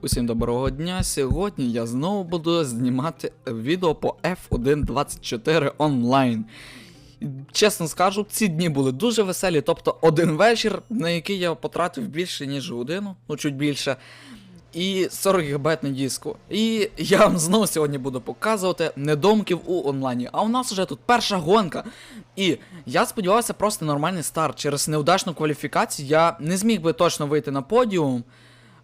Усім доброго дня. Сьогодні я знову буду знімати відео по F124 онлайн. Чесно скажу, ці дні були дуже веселі. Тобто один вечір, на який я потратив більше, ніж годину, ну чуть більше. І 40 ГБ на диску. І я вам знову сьогодні буду показувати недомків у онлайні. А у нас вже тут перша гонка. І я сподівався просто нормальний старт. Через неудачну кваліфікацію я не зміг би точно вийти на подіум.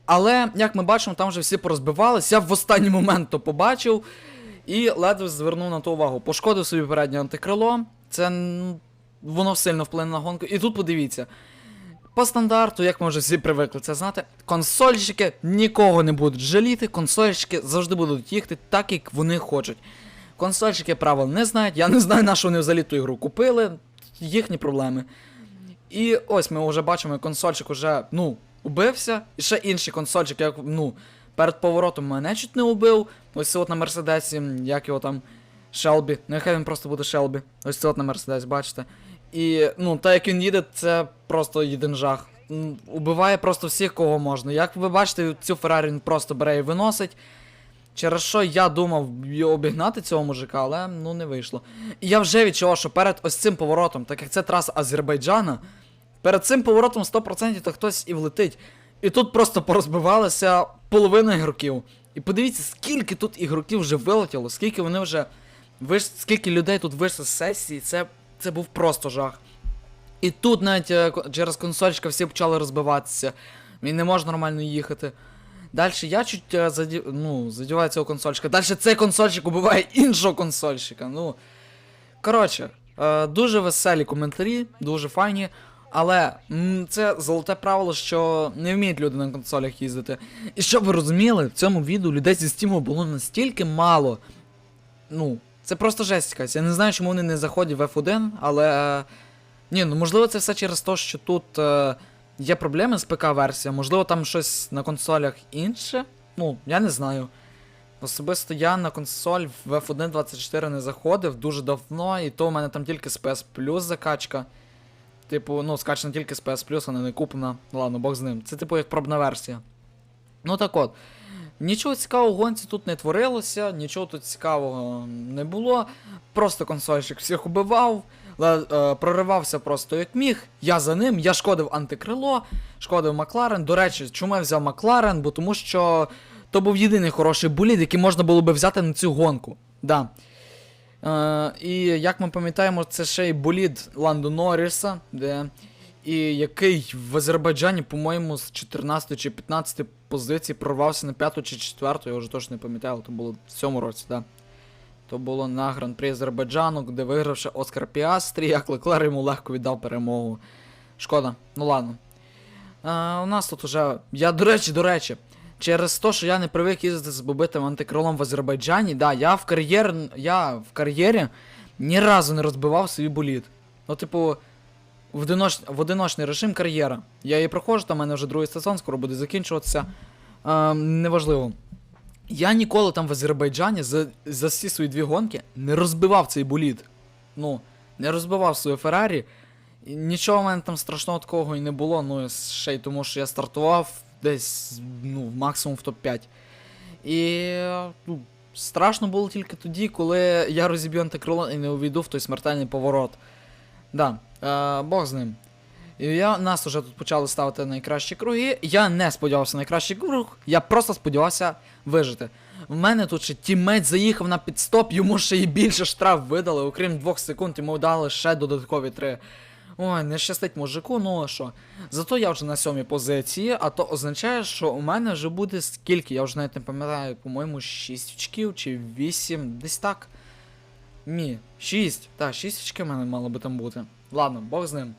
Але, як ми бачимо, там вже всі порозбивалися. Я в останній момент то побачив і ледве звернув на то увагу. Пошкодив собі переднє антикрило. Це воно сильно вплине на гонку. І тут подивіться. По стандарту, як ми вже всі привикли це знати, консольщики нікого не будуть жаліти, консольщики завжди будуть їхати так, як вони хочуть. Консольщики правил не знають, я не знаю, на що вони взагалі ту ігру купили, їхні проблеми. І ось ми вже бачимо, як консольчик уже, ну, убився. І ще інший консольчик, як, ну, перед поворотом мене чуть не убив. Ось це от на Мерседесі, як його там. Шелбі. Нехай він просто буде Шелбі. Ось це от на Мерседесі, бачите. І, ну, так як він їде, це просто єдин жах. Убиває просто всіх, кого можна. Як ви бачите, цю Феррарі він просто бере і виносить. Через що я думав обігнати цього мужика, але ну не вийшло. І я вже відчував, що перед ось цим поворотом, так як це траса Азербайджана, перед цим поворотом 100% то хтось і влетить. І тут просто порозбивалася половина ігроків. І подивіться, скільки тут ігроків вже вилетіло, скільки вони вже виш... скільки людей тут вийшло з сесії, це, це був просто жах. І тут навіть е, через консольчика всі почали розбиватися. Він не може нормально їхати. Далі я чуть е, заді... ну, задіваю цього консольчика. Далі цей консольчик убиває іншого консольщика. Ну. Коротше, е, дуже веселі коментарі, дуже файні. Але це золоте правило, що не вміють люди на консолях їздити. І щоб ви розуміли, в цьому відео людей зі Steam було настільки мало. Ну, це просто жесть якась. Я не знаю, чому вони не заходять в F1, але. Ні, ну можливо, це все через те, що тут е, є проблеми з ПК-версією, можливо, там щось на консолях інше. Ну, я не знаю. Особисто я на консоль в F1 24 не заходив дуже давно, і то у мене там тільки з PS Plus закачка. Типу, ну, скачана тільки з PS Plus, вона не куплена. Ладно, бог з ним. Це типу як пробна версія. Ну так от. Нічого цікавого в гонці тут не творилося, нічого тут цікавого не було. Просто консольщик всіх убивав, е, проривався просто як міг. Я за ним, я шкодив антикрило, шкодив Макларен. До речі, чому я взяв Макларен? Бо тому що то був єдиний хороший болід, який можна було би взяти на цю гонку. Да. Е, і як ми пам'ятаємо, це ще й болід Ландо Норріса, де, і який в Азербайджані, по-моєму, з 14 чи 15 позиції прорвався на 5 чи 4, я вже точно не пам'ятаю, то було в цьому році, так. Да. То було на Гран-прі Азербайджану, де вигравши Оскар Піастрі, як Леклер йому легко віддав перемогу. Шкода, ну ладно. А, у нас тут уже. Я, до речі, до речі, через те, що я не привик їздити з побитим антикрилом в Азербайджані, да, я в кар'єр, я в кар'єрі ні разу не розбивав свій болід. Ну, типу, в, одиноч... в одиночний режим кар'єра. Я її проходжу, там в мене вже другий сезон, скоро буде закінчуватися. А, неважливо. Я ніколи там в Азербайджані за, за всі свої дві гонки не розбивав цей болід. Ну, не розбивав свою Феррарі. Нічого в мене там страшного такого і не було, ну ще й тому, що я стартував десь, ну, максимум в топ-5. І ну, страшно було тільки тоді, коли я розіб'ю антикрило і не увійду в той смертельний поворот. Да, е, Бог з ним. І я, нас уже тут почали ставити найкращі круги. Я не сподівався на найкращий круг, я просто сподівався вижити. В мене тут ще тіммейт заїхав на підстоп, йому ще й більше штраф видали, окрім двох секунд, йому дали ще додаткові три. Ой, не щастить мужику, ну а що. Зато я вже на сьомій позиції, а то означає, що у мене вже буде скільки, я вже навіть не пам'ятаю, по-моєму, 6 очків чи 8, десь так. Ні, 6. Так, 6 очків в мене мало би там бути. Ладно, Бог з ним.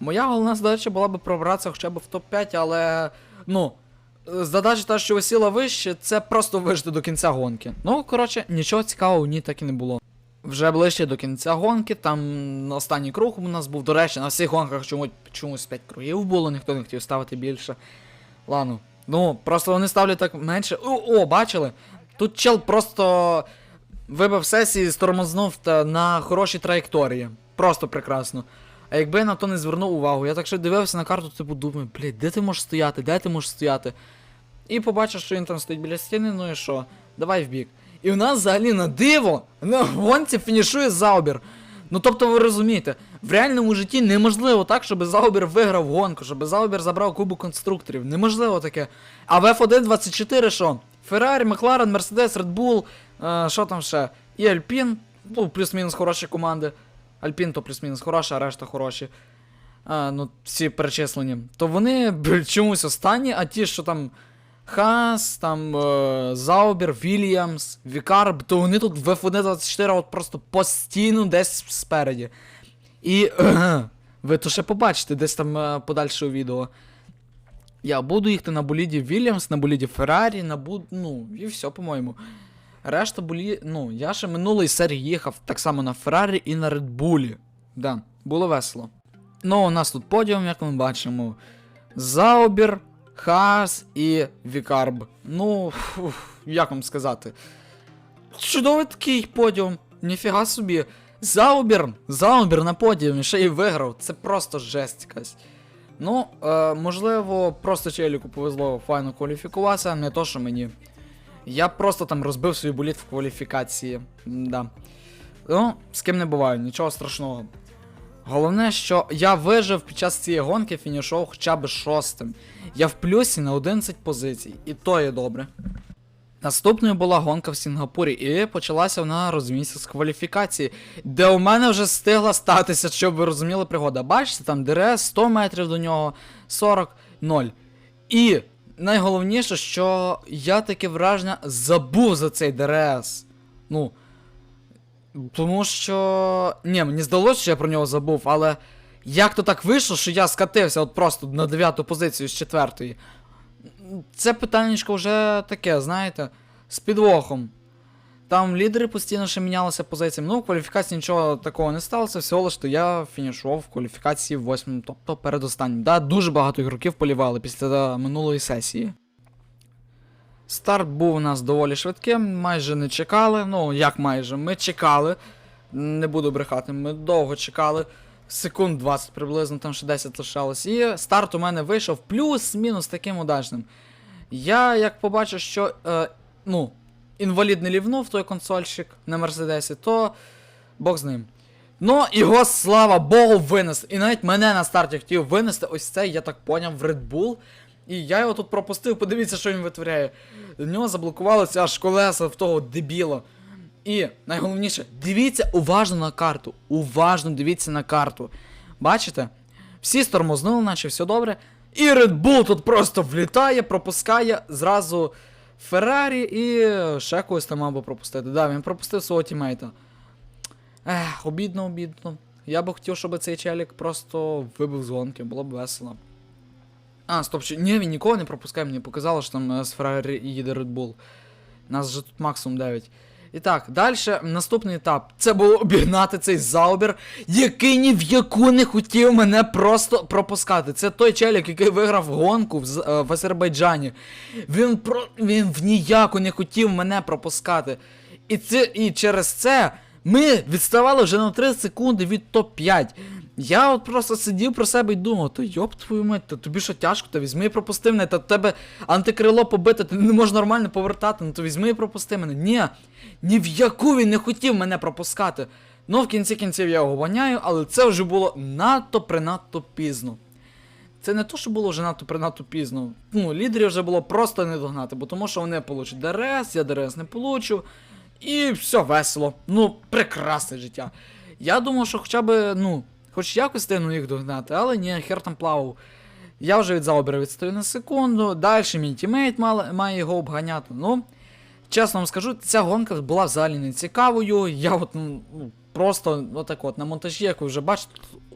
Моя головна задача була би пробратися хоча б в топ-5, але. Ну. Задача та, що висіла вище, це просто вижити до кінця гонки. Ну, коротше, нічого цікавого в ній так і не було. Вже ближче до кінця гонки, там останній круг у нас був, до речі, на всіх гонках чомусь, чомусь 5 кругів було, ніхто не хотів ставити більше. Ладно. Ну, просто вони ставлять так менше. О, о, бачили? Тут чел просто вибив сесії, стормознув та на хорошій траєкторії. Просто прекрасно. А якби я на то не звернув увагу, я так ще дивився на карту, типу думаю, блядь, де ти можеш стояти, де ти можеш стояти? І побачив, що він там стоїть біля стіни, ну і що? Давай в бік. І в нас взагалі на диво на гонці фінішує Заубер. Ну тобто ви розумієте, в реальному житті неможливо так, щоб Заубер виграв гонку, щоб Заубер забрав кубок конструкторів. Неможливо таке. А в F1 24 що? Феррарі, Макларен, Мерседес, е, що там ще? І Альпін, ну, плюс-мінус хороші команди. Альпін то плюс-мінус хороша, а решта хороші. А, ну, всі перечислені. То вони чомусь останні, а ті, що там Хас, там е, Заубер, Вільямс, Вікарб, то вони тут в F1 24 от просто постійно десь спереді. І ви то ще побачите десь там е, подальше у відео. Я буду їхати на боліді Вільямс, на боліді Феррарі, на буд... ну, і все, по-моєму. Решта болі... Ну, я ще минулої серії їхав так само на Феррарі і на Редбулі. Да, було весело. Ну, у нас тут подіум, як ми бачимо. Заубер, Хас і Вікарб. Ну, фух, як вам сказати. Чудовий такий подіум. Ніфіга собі. Заубер, Заубер на подіумі, ще й виграв. Це просто жесть якась. Ну, е, можливо, просто челіку повезло файно кваліфікуватися, не то, що мені. Я просто там розбив свій боліт в кваліфікації. Да. Ну, з ким не буває, нічого страшного. Головне, що я вижив під час цієї гонки, фінішов хоча б шостим. Я в плюсі на 11 позицій, і то є добре. Наступною була гонка в Сінгапурі, і почалася вона, розуміється, з кваліфікації, де у мене вже встигла статися, щоб ви розуміли пригода. Бачите, там ДРС 100 метрів до нього, 40, 0. І найголовніше, що я таке враження забув за цей ДРС. Ну. Тому що. Ні, мені здалося, що я про нього забув, але як то так вийшло, що я скатився от просто на 9 позицію з 4 Це питаннячко вже таке, знаєте, з підвохом. Там лідери постійно ще мінялися позиціями. Ну, в кваліфікації нічого такого не сталося, всього лиш то я фінішував в кваліфікації в 8, тобто передостаннім. Да, дуже багато ігроків полівали після минулої сесії. Старт був у нас доволі швидким, майже не чекали. Ну, як майже, ми чекали. Не буду брехати, ми довго чекали. Секунд 20 приблизно, там ще 10 лишалось. І старт у мене вийшов плюс-мінус таким удачним. Я як побачив, що е, ну, інвалід не лівнув той консольщик на Мерседесі, то Бог з ним. Ну, його, слава Богу, винес. І навіть мене на старті хотів винести ось цей, я так поняв, в Red Bull. І я його тут пропустив, подивіться, що він витворяє. В нього заблокувалося аж колеса в того дебіла. І найголовніше, дивіться уважно на карту. Уважно дивіться на карту. Бачите? Всі стормознули, наче все добре. І Red Bull тут просто влітає, пропускає зразу Феррарі і ще когось там мав би пропустити. Да, він пропустив свого тімейта. Ех, обідно, обідно. Я би хотів, щоб цей челік просто вибив з гонки, було б весело. А, стоп, чи... ні, він нікого не пропускає, мені показало, що там з Феррарі їде Red Bull. Нас же тут максимум 9. І так, далі наступний етап. Це було обігнати цей заубер, який ні в яку не хотів мене просто пропускати. Це той челік, який виграв гонку в, е, в Азербайджані. Він про він в ніяку не хотів мене пропускати. І це і через це ми відставали вже на 3 секунди від топ-5. Я от просто сидів про себе і думав, то йоп твою мать, то тобі що тяжко, то візьми і пропусти мене, та тебе антикрило побите, ти не можеш нормально повертати, ну то візьми і пропусти мене. Ні, ні в яку він не хотів мене пропускати. Ну, в кінці кінців я його гоняю, але це вже було надто принадто пізно. Це не то, що було вже надто принадто пізно. Ну, лідерів вже було просто не догнати, бо тому що вони получать ДРС, я ДРС не получу. І все весело. Ну, прекрасне життя. Я думав, що хоча б, ну, хоч якось стигну їх догнати, але ні, хер там плавав. Я вже від заобера відстаю на секунду, далі мій тімейт має, має його обганяти. Ну, чесно вам скажу, ця гонка була взагалі не цікавою. Я от ну, просто отак от на монтажі, як ви вже бачите,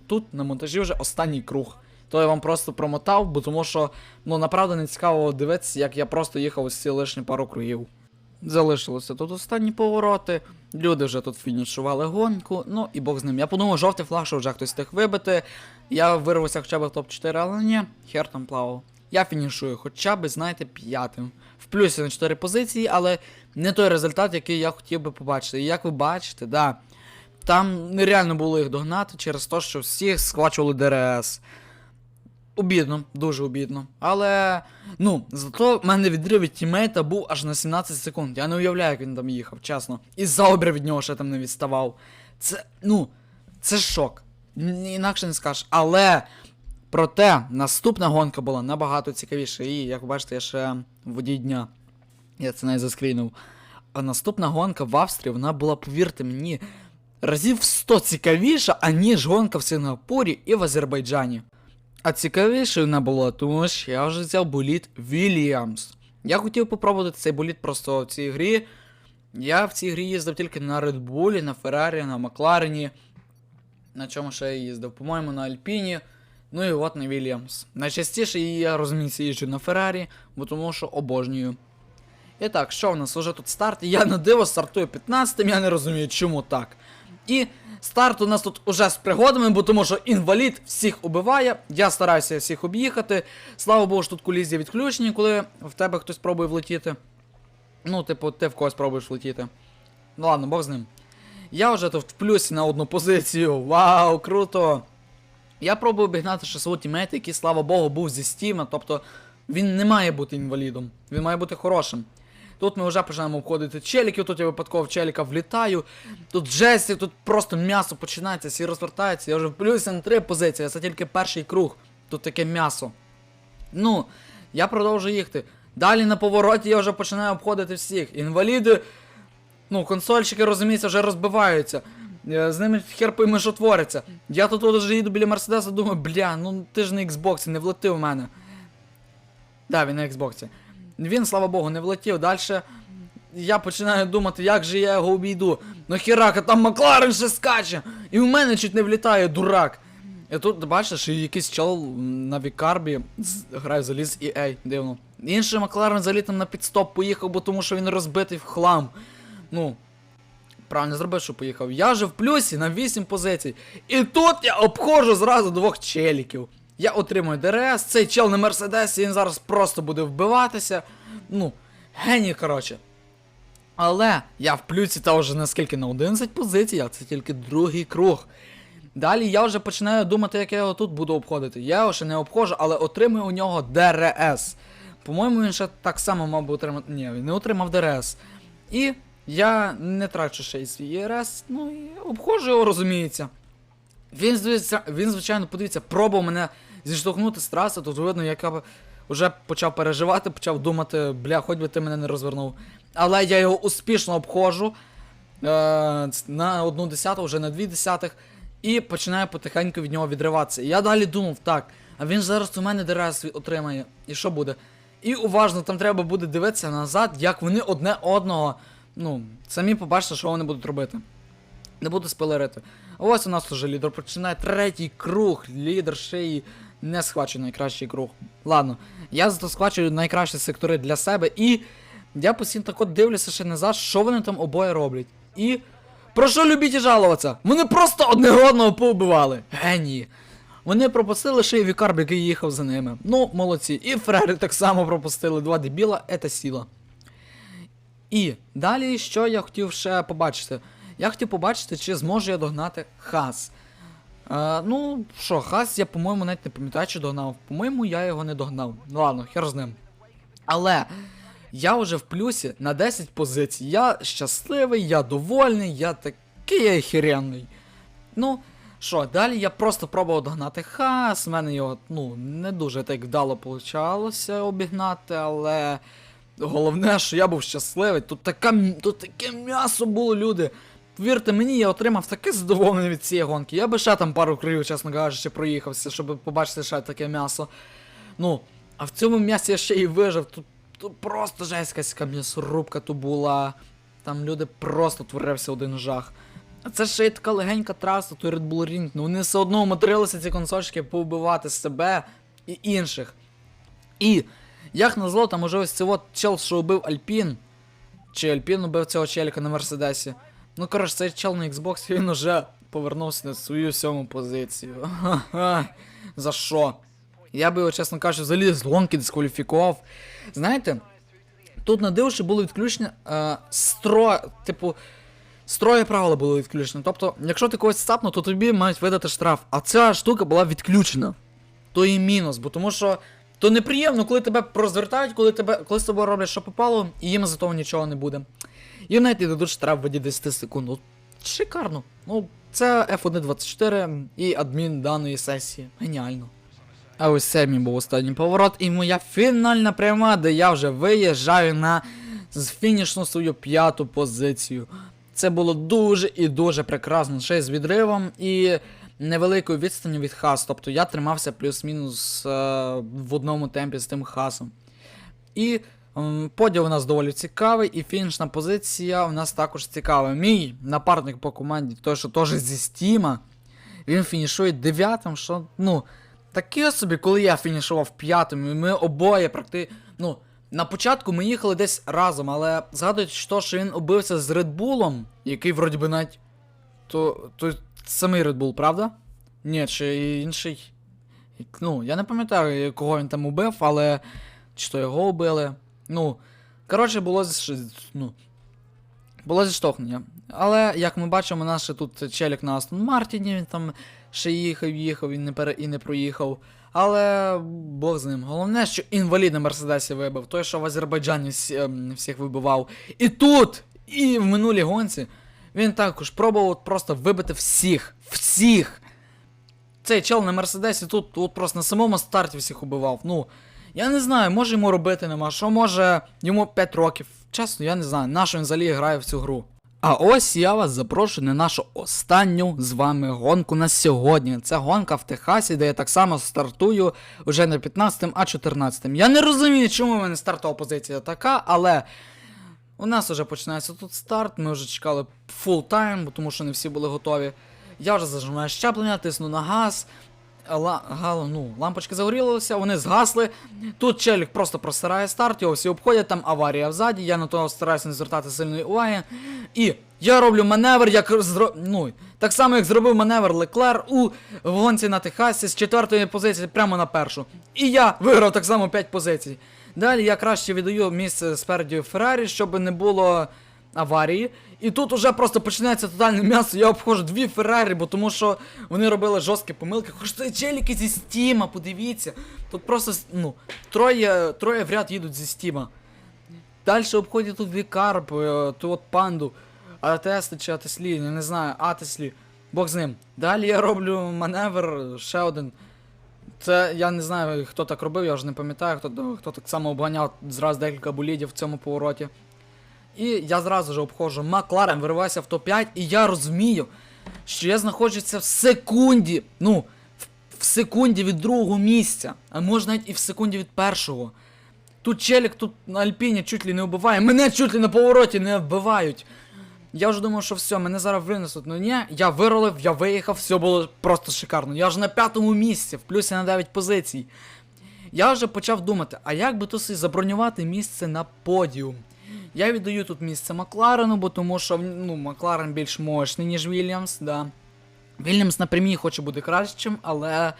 тут на монтажі вже останній круг. То я вам просто промотав, бо тому що ну направду не цікаво дивитися, як я просто їхав ось ці лишні пару кругів. Залишилося тут останні повороти. Люди вже тут фінішували гонку. Ну і Бог з ним. Я подумав, жовтий флаг, що вже хтось встиг вибити. Я вирвався хоча б в топ-4, але ні, хер там плавав. Я фінішую хоча б, знаєте, п'ятим. В плюсі на 4 позиції, але не той результат, який я хотів би побачити. І як ви бачите, да, там нереально було їх догнати через те, що всіх схвачували ДРС. Обідно, дуже обідно. Але. Ну, зато в мене відрив від тімейта був аж на 17 секунд. Я не уявляю, як він там їхав, чесно. І заобір від нього ще там не відставав. Це, ну, це шок. Інакше не скажеш. Але. Проте, наступна гонка була набагато цікавіша. І, як ви бачите, я ще водій дня. Я це навіть заскрінув. А наступна гонка в Австрії, вона була, повірте мені, разів в 100 цікавіша, аніж гонка в Сингапурі і в Азербайджані. А цікавіше вона була, тому що я вже взяв боліт Williams. Я хотів попробувати цей боліт просто в цій грі. Я в цій грі їздив тільки на Bull, на Феррарі, на Макларені. На чому ще я їздив? По-моєму, на Альпіні. Ну і от на Williams. Найчастіше я розуміється їжджу на Феррарі, бо тому що обожнюю. І так, що в нас уже тут старт? Я на диво стартую 15-м, я не розумію, чому так. І старт у нас тут уже з пригодами, бо тому що інвалід всіх убиває. Я стараюся всіх об'їхати. Слава Богу, що тут колізія відключені, коли в тебе хтось пробує влетіти. Ну, типу, ти в когось пробуєш влетіти. Ну ладно, Бог з ним. Я вже тут в плюсі на одну позицію. Вау, круто! Я пробую обігнати ще свого тімейта, який, слава Богу, був зі стіма, тобто він не має бути інвалідом, він має бути хорошим. Тут ми вже починаємо обходити челіків, тут я випадково в челіка влітаю. Тут жестів, тут просто м'ясо починається, всі розвертаються. Я вже в плюсі на три позиції, це тільки перший круг. Тут таке м'ясо. Ну, я продовжую їхати. Далі на повороті я вже починаю обходити всіх. Інваліди, ну, консольщики, розуміється, вже розбиваються. Е, З ними хер пойми, що твориться. Я тут вже їду біля Мерседеса, думаю, бля, ну ти ж на Xbox, не влетив в мене. Да, він на Xbox. Він, слава Богу, не влетів. Далі я починаю думати, як же я його обійду. Ну хірака, там Макларен ще скаче. І в мене чуть не влітає, дурак. І тут бачиш, і якийсь чел на Вікарбі грає заліз EA, дивно. Інший Макларен взагалі там на підстоп поїхав, бо тому що він розбитий в хлам. Ну, правильно зробив, що поїхав. Я же в плюсі на 8 позицій. І тут я обходжу зразу двох челіків. Я отримую ДРС, цей чел на Мерседесі, він зараз просто буде вбиватися. Ну, геній, коротше. Але я в плюсі та вже наскільки на 11 позицій, а це тільки другий круг. Далі я вже починаю думати, як я його тут буду обходити. Я його ще не обходжу, але отримую у нього ДРС. По-моєму, він ще так само мав би отримати. Ні, він не отримав ДРС. І я не трачу ще й свій ЄРС, ну і обходжу його, розуміється. Він, він, звичайно, подивіться, пробував мене зіштовхнути з траси, тут видно, як я вже почав переживати, почав думати, бля, хоч би ти мене не розвернув. Але я його успішно обходжу е, на одну десяту, вже на дві десятих, і починаю потихеньку від нього відриватися. Я далі думав, так, а він зараз у мене ДРС отримає, і що буде? І уважно там треба буде дивитися назад, як вони одне одного, ну, самі побачите, що вони будуть робити. Не буду спойлерити. Ось у нас уже лідер починає третій круг. Лідер ще й не схвачує найкращий круг. Ладно, я зато схвачую найкращі сектори для себе і я постійно так от дивлюся ще назад, що вони там обоє роблять. І. Про що любіть і жалуватися? Вони просто одне одного повбивали. Генії. Вони пропустили ще й Вікарб, який їхав за ними. Ну, молодці. І Фрери так само пропустили. Два дебіла, це сила. І далі, що я хотів ще побачити? Я хотів побачити, чи зможу я догнати Хас. Е, ну, що, Хас, я, по-моєму, навіть не пам'ятаю, чи догнав. По-моєму, я його не догнав. Ну ладно, хер з ним. Але я вже в плюсі на 10 позицій. Я щасливий, я довольний, я такий охеренний. Ну, що, далі я просто пробував догнати Хас. У мене його, ну, не дуже так вдало получалося обігнати, але. Головне, що я був щасливий. Тут, така, тут таке м'ясо було, люди. Повірте мені, я отримав таке задоволення від цієї гонки. Я би ще там пару кривів, чесно кажучи, проїхався, щоб побачити ще таке м'ясо. Ну, а в цьому м'ясі я ще і вижив. Тут, тут просто жесть якась м'ясорубка тут була. Там люди просто творився один жах. А це ще й така легенька траса, той Red Bull Ring. Ну вони все одно умудрилися ці консольчики повбивати себе і інших. І, як назло, там уже ось цей чел, що убив Альпін. Чи Альпін убив цього челіка на Мерседесі. Ну, коротше, цей чел на Xbox, він уже повернувся на свою сьому позицію. Ха-ха. За що? Я би його, чесно кажучи, взагалі з гонки дискваліфікував. Знаєте, тут на дивші було відключення е, стро, типу, строє правила було відключено. Тобто, якщо ти когось стапнув, то тобі мають видати штраф. А ця штука була відключена. то і мінус, бо тому що то неприємно, коли тебе розвертають, коли тебе, коли з тобою роблять, що попало, і їм за того нічого не буде. Не дадуть штраф в воді 10 секунд. Шикарно. Ну, це F1.24 і адмін даної сесії. Геніально. А ось це мій був останній поворот, і моя фінальна пряма, де я вже виїжджаю на фінішну свою п'яту позицію. Це було дуже і дуже прекрасно, ще з відривом і невеликою відстанню від хас. Тобто я тримався плюс-мінус е, в одному темпі з тим хасом. І поділ у нас доволі цікавий, і фінішна позиція у нас також цікава. Мій напарник по команді, той, що теж зі Стіма, він фінішує дев'ятим, що, ну, таке собі, коли я фінішував п'ятим, і ми обоє практично. Ну, на початку ми їхали десь разом, але згадуючи, що, що він убився з Редбулом, який вроді би навіть. То, то самий Bull, правда? Ні, чи інший. Ну, я не пам'ятаю, кого він там убив, але. Чи то його убили. Ну. Коротше, було ну, було зіштовхнення. Але, як ми бачимо, наш тут челік на Астон Мартіні, він там ще їхав, їхав і не, пере... і не проїхав. Але Бог з ним. Головне, що інвалід на Мерседесі вибив, той, що в Азербайджані ем, всіх вибивав. І тут, і в минулій гонці, він також пробував просто вибити всіх. Всіх! Цей чел на Мерседесі тут, тут просто на самому старті всіх убивав. Ну, я не знаю, може йому робити нема, що може йому 5 років. Чесно, я не знаю, на що він взагалі грає в цю гру. А ось я вас запрошую на нашу останню з вами гонку на сьогодні. Це гонка в Техасі, де я так само стартую вже не 15, а 14. Я не розумію, чому в мене стартова позиція така, але у нас вже починається тут старт. Ми вже чекали фул тайм, тому що не всі були готові. Я вже зажимаю щеплення, тисну на газ. Ну, лампочки загорілися, вони згасли. Тут челік просто просирає старт, його всі обходять, там аварія взаді, я на того стараюся не звертати сильної уваги. І я роблю маневр, як зро... ну, так само, як зробив маневр Леклер у гонці на Техасі з четвертої позиції прямо на першу. І я виграв так само 5 позицій. Далі я краще віддаю місце спереді Феррарі, щоб не було аварії. І тут уже просто починається тотальне м'ясо. Я обходжу дві Феррарі, бо тому що вони робили жорсткі помилки. Хоч це челіки зі Стіма, подивіться. Тут просто ну, троє, троє в ряд їдуть зі Стіма. Далі обходять тут Вікарп, е, ту от панду, Атесли чи Атеслі, я не знаю, Атеслі. Бог з ним. Далі я роблю маневр, ще один. Це я не знаю, хто так робив, я вже не пам'ятаю, хто, хто так само обганяв зразу декілька болідів в цьому повороті. І я зразу ж обходжу Макларен, вириваюся в топ-5, і я розумію, що я знаходжуся в секунді. Ну, в, секунді від другого місця, а може навіть і в секунді від першого. Тут челік тут на Альпіні чуть ли не вбиває, мене чуть ли на повороті не вбивають. Я вже думав, що все, мене зараз винесуть. Ну ні, я виролив, я виїхав, все було просто шикарно. Я ж на п'ятому місці, в плюсі на 9 позицій. Я вже почав думати, а як би собі забронювати місце на подіум? Я віддаю тут місце Макларену, бо тому що ну, Макларен більш мощний, ніж Вільямс, да. Вільямс на прямій хоче бути кращим, але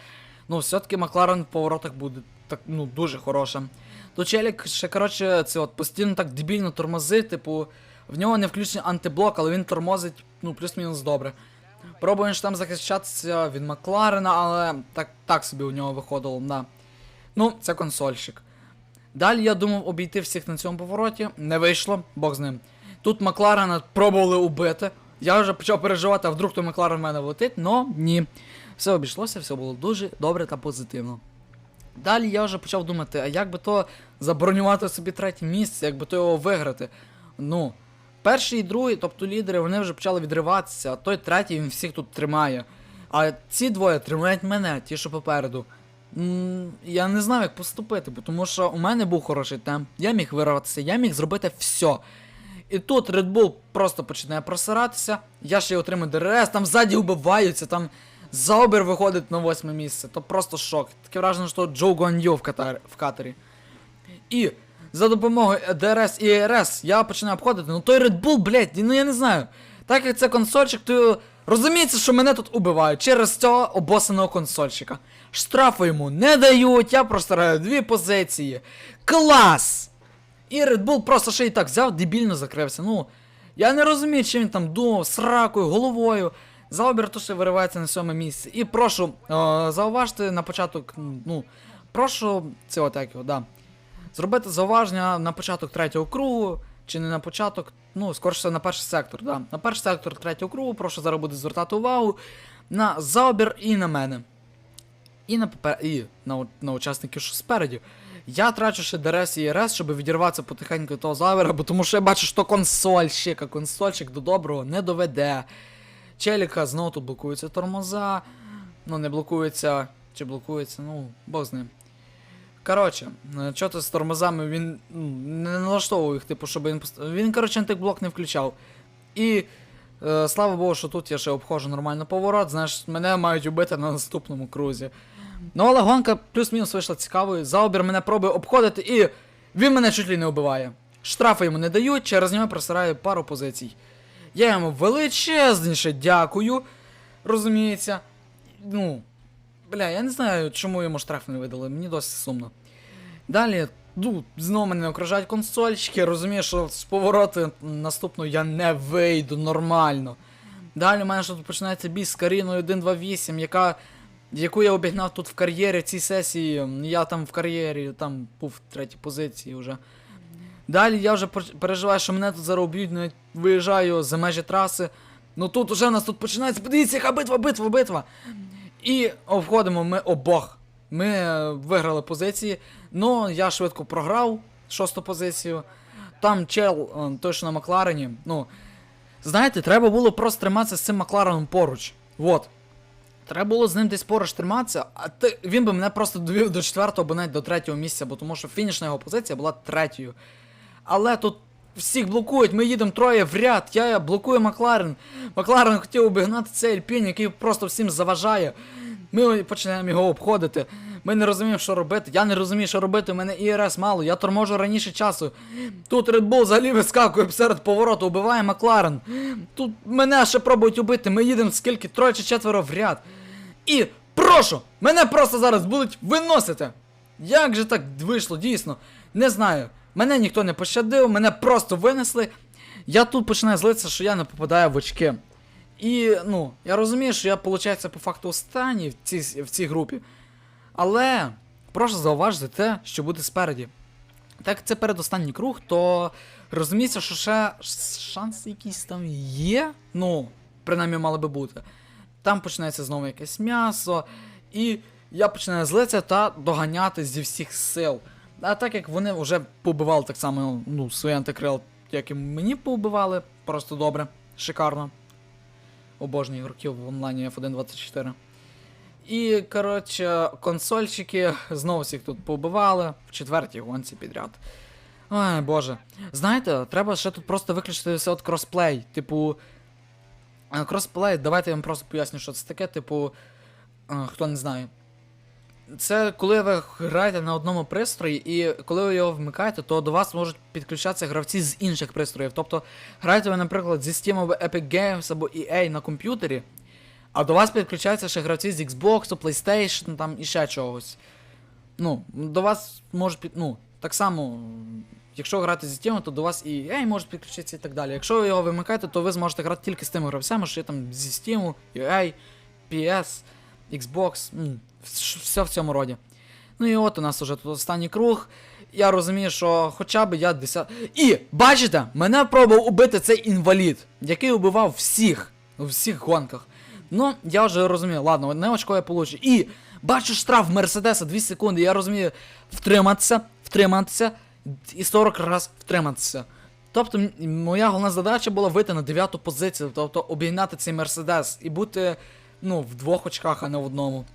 ну, все-таки Макларен в поворотах буде так, ну, дуже хорошим. То челік ще, коротше, це от постійно так дебільно тормозить, типу, в нього не включений антиблок, але він тормозить, ну, плюс-мінус добре. Пробуєш там захищатися від Макларена, але так, так собі у нього виходило, да. Ну, це консольщик. Далі я думав обійти всіх на цьому повороті, не вийшло, бог з ним. Тут Макларена пробували убити. Я вже почав переживати, а вдруг то Макларен в мене влетить, но ні. Все обійшлося, все було дуже добре та позитивно. Далі я вже почав думати, а як би то забронювати собі третє місце, як би то його виграти. Ну, перший і другий, тобто лідери, вони вже почали відриватися, а той третій він всіх тут тримає. А ці двоє тримають мене, ті, що попереду. Я не знаю, як поступити, тому що у мене був хороший темп, я міг вирватися, я міг зробити все. І тут Red Bull просто починає просиратися, я ще й отримую ДРС, там ззаді вбиваються, там Заубер виходить на восьме місце. То просто шок. Таке враження, що Джо Гуаньо в, катар... в катері. І за допомогою ДРС і ЕРС я починаю обходити. Ну той Red Bull, блядь, ну я не знаю. Так як це консольчик, то розуміється, що мене тут убивають через цього обосаного консольчика. Штрафу йому не дають, я простираю дві позиції. Клас! І Red Bull просто ще й так взяв, дебільно закрився. Ну, я не розумію, чи він там думав, сракою, головою. Заубер то ще виривається на сьоме місце. І прошу, е, зауважте на початок, ну, прошу цього так його, да. Зробити зауваження на початок третього кругу, чи не на початок, ну, скоріше на перший сектор, да. На перший сектор третього кругу, прошу зараз буде звертати увагу на заобір і на мене. І на попер... і на, на учасників, що спереді. Я трачу ще ДРС і РС, щоб відірватися потихеньку того завера, бо тому що я бачу, що консольщик, а консольщик до доброго не доведе. Челіка знову тут блокуються тормоза. Ну, не блокується. Чи блокується, ну, бог з ним. Коротше, що то з тормозами він ну, не налаштовував їх, типу, щоб він. Він, коротше, антиблок не включав. І е, слава Богу, що тут я ще обходжу нормально поворот, знаєш, мене мають убити на наступному крузі. Ну, але гонка плюс-мінус вийшла цікавою. Заобір мене пробує обходити, і він мене чуть ли не вбиває. Штрафи йому не дають, через нього просираю пару позицій. Я йому величезніше дякую. Розуміється. Ну. Бля, я не знаю, чому йому штраф не видали, мені досить сумно. Далі, ну, знову мене окружають консольчики, я розумію, що з повороту наступного я не вийду нормально. Далі у мене тут починається бій з Каріною 128, яка. Яку я обігнав тут в кар'єрі в цій сесії. Я там в кар'єрі, там був в третій позиції вже. Далі я вже переживаю, що мене тут зараз уб'ють, навіть виїжджаю за межі траси. Ну тут уже у нас тут починається. Подивіться, яка битва, битва, битва. І обходимо ми обох. Ми е, виграли позиції. Ну, я швидко програв шосту позицію. Там чел, е, той, що на Макларені. Ну, знаєте, треба було просто триматися з цим Маклареном поруч. Вот. Треба було з ним десь поруч триматися, а ти, він би мене просто довів до четвертого або навіть до третього місця, бо тому що фінішна його позиція була третьою. Але тут всіх блокують, ми їдемо троє в ряд, я блокую Макларен. Макларен хотів обігнати цей Альпін, який просто всім заважає. Ми починаємо його обходити. Ми не розуміємо, що робити. Я не розумію, що робити. У мене ІРС мало, я торможу раніше часу. Тут Red Bull взагалі вискакує серед повороту, убиває Макларен. Тут мене ще пробують убити. Ми їдемо скільки? Троє чи четверо в ряд. І прошу! Мене просто зараз будуть виносити. Як же так вийшло, дійсно? Не знаю. Мене ніхто не пощадив, мене просто винесли. Я тут починаю злитися, що я не попадаю в очки. І, ну, я розумію, що я, виходить, по факту останній в цій, в цій групі. Але прошу зауважити те, що буде спереді. Так це передостанній круг, то розуміється, що ще шанс якийсь там є. Ну, принаймні мали би бути. Там починається знову якесь м'ясо, і я починаю злитися та доганяти зі всіх сил. А так як вони вже побивали так само ну, свій антикрил, як і мені побивали, просто добре, шикарно. Обожнюю ігроків в онлайні F1.24. І, коротше, консольщики знову всіх тут побивали в четвертій гонці підряд. Ой, боже. Знаєте, треба ще тут просто виключити все от кросплей. Типу. е, Кросплей, давайте я вам просто поясню, що це таке, типу. е, Хто не знає. Це коли ви граєте на одному пристрої, і коли ви його вмикаєте, то до вас можуть підключатися гравці з інших пристроїв. Тобто, граєте ви, наприклад, зі Steam або Epic Games або EA на комп'ютері, а до вас підключаються ще гравці з Xbox, PlayStation там і ще чогось. Ну, до вас можуть під. Ну, так само, якщо грати зі Steam, то до вас і EA може підключитися і так далі. Якщо ви його вимикаєте, то ви зможете грати тільки з тими гравцями, що є там зі Steam, EA, PS, Xbox, все в цьому роді. Ну і от у нас уже тут останній круг. Я розумію, що хоча б я 10. І, бачите, мене пробував убити цей інвалід, який убивав всіх у всіх гонках. Ну, я вже розумію, ладно, одне очко я получу. І бачу штраф Мерседеса 2 секунди, я розумію, втриматися, втриматися і 40 раз втриматися. Тобто, моя головна задача була вийти на 9 позицію, тобто обігнати цей Мерседес і бути ну, в двох очках, а не в одному.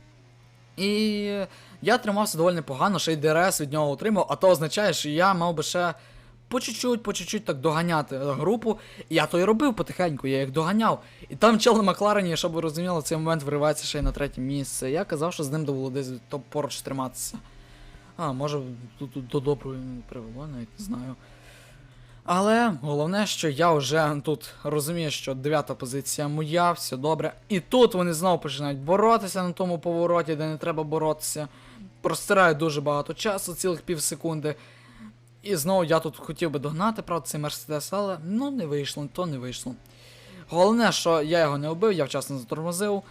І я тримався доволі непогано, ще й ДРС від нього отримав, а то означає, що я мав би ще по чуть-чуть, по чуть-чуть так доганяти групу. І я то і робив потихеньку, я їх доганяв. І там чел на Макларені, щоб ви розуміли, цей момент виривається ще й на третє місце. Я казав, що з ним довело десь топ поруч триматися. А, може, тут до доброго не привело, навіть не знаю. Але головне, що я вже тут розумію, що дев'ята позиція моя, все добре. І тут вони знову починають боротися на тому повороті, де не треба боротися. Простираю дуже багато часу, цілих пів секунди. І знову я тут хотів би догнати, правда, цей Мерседес, але ну не вийшло, то не вийшло. Головне, що я його не вбив, я вчасно затормозив.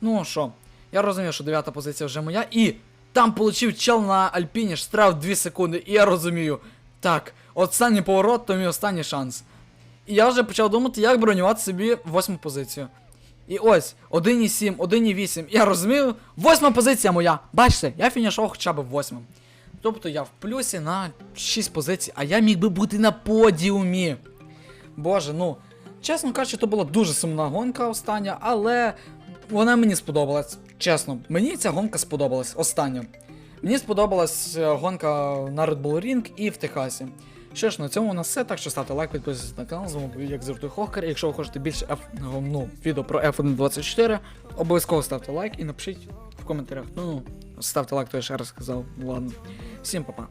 Ну що, я розумію, що дев'ята позиція вже моя. І там получив чел на Альпіні штраф 2 секунди. І я розумію. Так, останній поворот, то мій останній шанс. І я вже почав думати, як бронювати собі восьму позицію. І ось, 1,7, 1,8. Я розумію, восьма позиція моя. Бачите, я фінішував хоча б восьмим. Тобто я в плюсі на 6 позицій, а я міг би бути на подіумі. Боже, ну, чесно кажучи, то була дуже сумна гонка остання, але вона мені сподобалась. Чесно, мені ця гонка сподобалась остання. Мені сподобалась е, гонка на Red Bull Ring і в Техасі. Що ж, на цьому у нас все. Так що ставте лайк, підписуйтесь на канал. З як завжди Хохкер. Якщо ви хочете більше F, ну, відео про F124, обов'язково ставте лайк і напишіть в коментарях. Ну, ставте лайк, то я ще раз сказав. Ладно. Всім па-па.